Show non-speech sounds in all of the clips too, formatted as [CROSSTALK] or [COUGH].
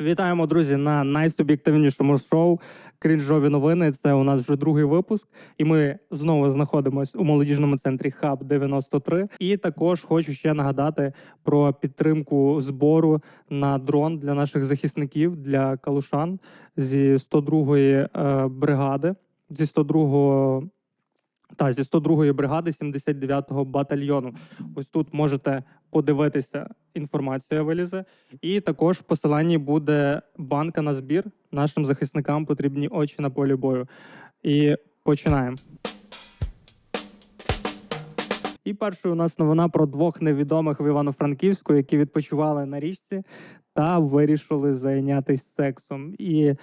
Вітаємо, друзі, на найсуб'єктивнішому шоу Крінжові новини. Це у нас вже другий випуск, і ми знову знаходимося у молодіжному центрі Хаб 93. І також хочу ще нагадати про підтримку збору на дрон для наших захисників для калушан зі 102-ї е, бригади, зі 102-го та зі 102-ї бригади 79-го батальйону. Ось тут можете подивитися. Інформація вилізе, і також в посиланні буде банка на збір. Нашим захисникам потрібні очі на полі бою. І починаємо. І першою у нас новина про двох невідомих в Івано-Франківську, які відпочивали на річці та вирішили зайнятися сексом. І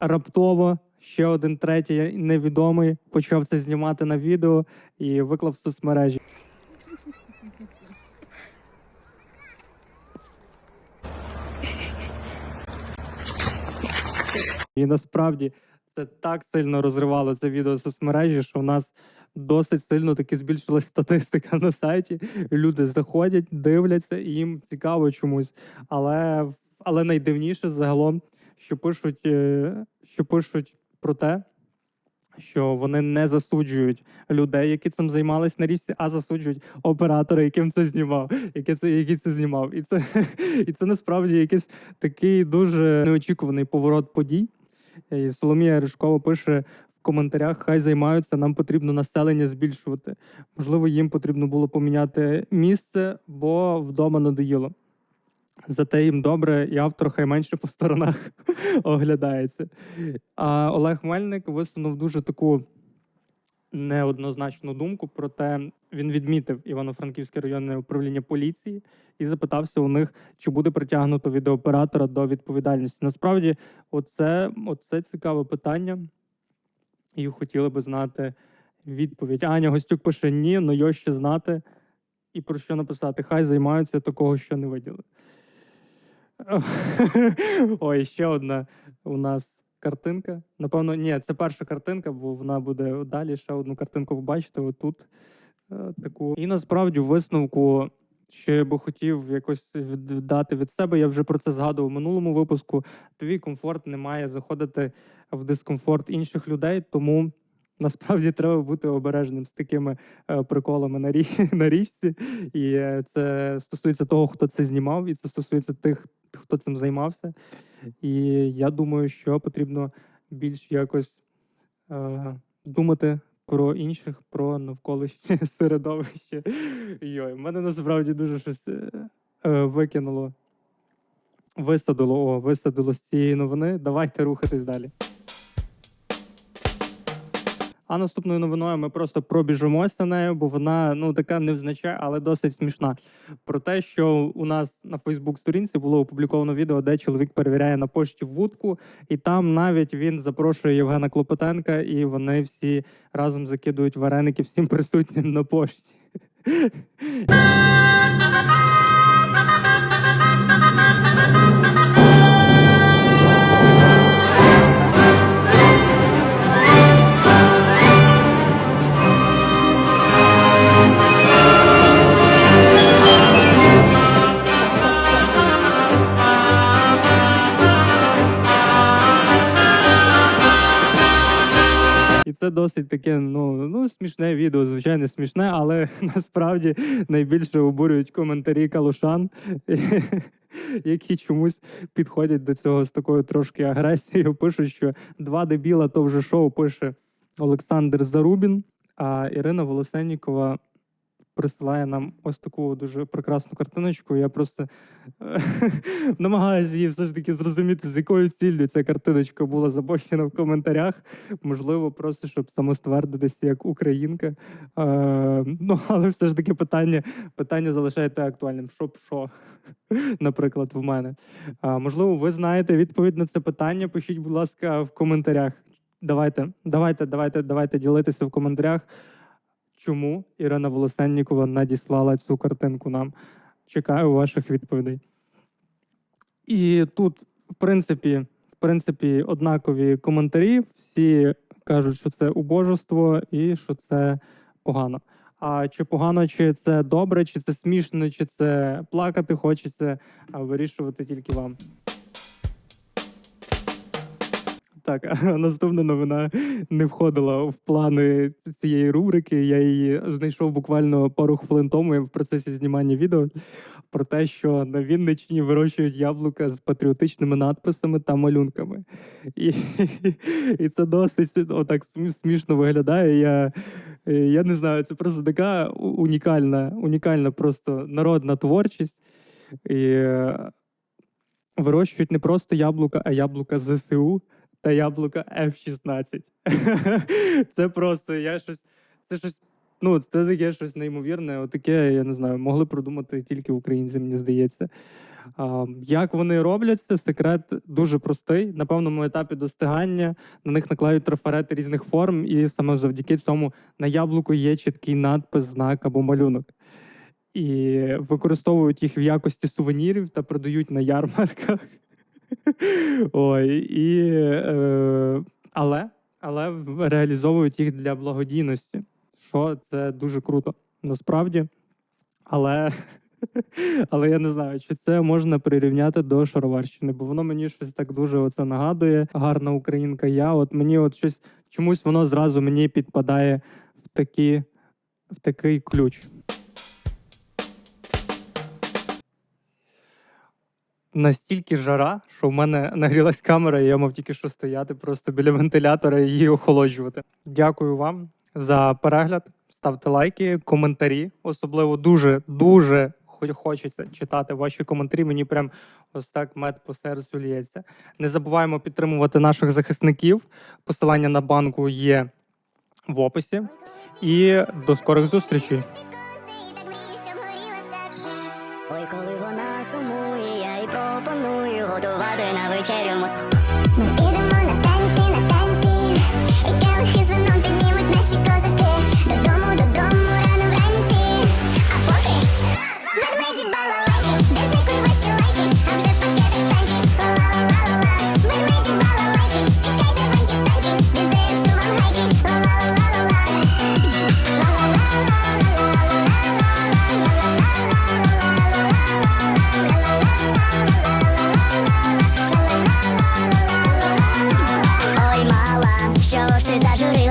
раптово ще один третій невідомий почав це знімати на відео і виклав в соцмережі. І насправді це так сильно розривало це відео в соцмережі, що в нас досить сильно таки збільшилась статистика на сайті. Люди заходять, дивляться, і їм цікаво чомусь. Але, але найдивніше загалом, що пишуть, е, що пишуть про те, що вони не засуджують людей, які цим займались на річці, а засуджують оператора, яким це знімав, який це, який це знімав. І це, [LAUGHS] і це насправді якийсь такий дуже неочікуваний поворот подій. І Соломія Ришкова пише коментарях: хай займаються, нам потрібно населення збільшувати. Можливо, їм потрібно було поміняти місце, бо вдома надоїло. Зате їм добре, і автор хай менше по сторонах [LAUGHS] оглядається. А Олег Мельник висунув дуже таку неоднозначну думку. Проте він відмітив Івано-Франківське районне управління поліції і запитався у них, чи буде притягнуто відеооператора до відповідальності. Насправді, оце, оце цікаве питання, і хотіли би знати відповідь. Аня Гостюк пише: ні, но його ще знати. І про що написати? Хай займаються такого, що не виділи. [LAUGHS] Ой, ще одна у нас картинка. Напевно, ні, це перша картинка, бо вона буде далі. Ще одну картинку побачите отут. е, Таку. І насправді висновку, що я би хотів якось віддати від себе, я вже про це згадував в минулому випуску. Твій комфорт не має заходити в дискомфорт інших людей, тому. Насправді треба бути обережним з такими е, приколами на, рі... [LAUGHS] на річці. І е, це стосується того, хто це знімав, і це стосується тих, хто цим займався. І я думаю, що потрібно більш якось е, думати про інших, про навколишнє [LAUGHS] середовище. Йой, мене насправді дуже щось е, е, викинуло. Висадило, о, висадило з цієї новини. Давайте рухатись далі. А наступною новиною ми просто пробіжимося нею, бо вона ну така невзначай, але досить смішна. Про те, що у нас на Фейсбук-сторінці було опубліковано відео, де чоловік перевіряє на пошті вудку, і там навіть він запрошує Євгена Клопотенка, і вони всі разом закидують вареники всім присутнім на пошті. Це досить таке, ну, ну смішне відео, звичайно, смішне, але [LAUGHS] насправді найбільше обурюють коментарі калушан, [LAUGHS] які чомусь підходять до цього з такою трошки агресією. Пишуть, що два дебіла то вже шоу пише Олександр Зарубін, а Ірина Волосеннікова присилає нам ось таку дуже прекрасну картиночку. Я просто е, [LAUGHS] намагаюся її все ж таки зрозуміти, з якою ціллю ця картиночка була запущена в коментарях. Можливо, просто щоб самоствердитися як українка. Е, ну, [LAUGHS] але все ж таки питання, питання залишається актуальним. Щоб що, [LAUGHS] наприклад, в мене. А, можливо, ви знаєте відповідь на це питання. Пишіть, будь ласка, в коментарях. Давайте, давайте, давайте, давайте ділитися в коментарях. Чому Ірина Волосеннікова надіслала цю картинку нам? Чекаю ваших відповідей. І тут, в принципі, в принципі, однакові коментарі. Всі кажуть, що це убожество і що це погано. А чи погано, чи це добре, чи це смішно, чи це плакати хочеться, а вирішувати тільки вам. Так, [LAUGHS] наступна новина не входила в плани цієї рубрики. Я її знайшов буквально пару хвилин тому в процесі знімання відео про те, що на Вінниччині вирощують яблука з патріотичними надписами та малюнками. І, [LAUGHS] і це досить отак смішно виглядає. Я, я не знаю, це просто така унікальна, унікальна просто народна творчість. І е, вирощують не просто яблука, а яблука ЗСУ та яблука F-16. [LAUGHS] Це просто я щось. Це щось. Ну, це таке щось неймовірне. Отаке, я не знаю, могли придумати тільки українці, мені здається. А, як вони роблять це? Секрет дуже простий. На певному етапі достигання на них наклеють трафарети різних форм, і саме завдяки цьому на яблуку є чіткий надпис, знак або малюнок. І використовують їх в якості сувенірів та продають на ярмарках. [LAUGHS] Ой, і, е, але, але реалізовують їх для благодійності, що це дуже круто насправді. Але, [LAUGHS] але я не знаю, чи це можна прирівняти до шароварщини, бо воно мені щось так дуже оце нагадує. Гарна українка я. От мені от щось чомусь воно зразу мені підпадає в, такі, в такий ключ. Настільки жара, що в мене нагрілась камера, і я мав тільки що стояти просто біля вентилятора і її охолоджувати. Дякую вам за перегляд. Ставте лайки, коментарі. Особливо дуже дуже хочеться читати ваші коментарі. Мені прям ось так мед по серцю лється. Не забуваємо підтримувати наших захисників. Посилання на банку є в описі. І до скорих зустрічей. Коли вона ти зажури.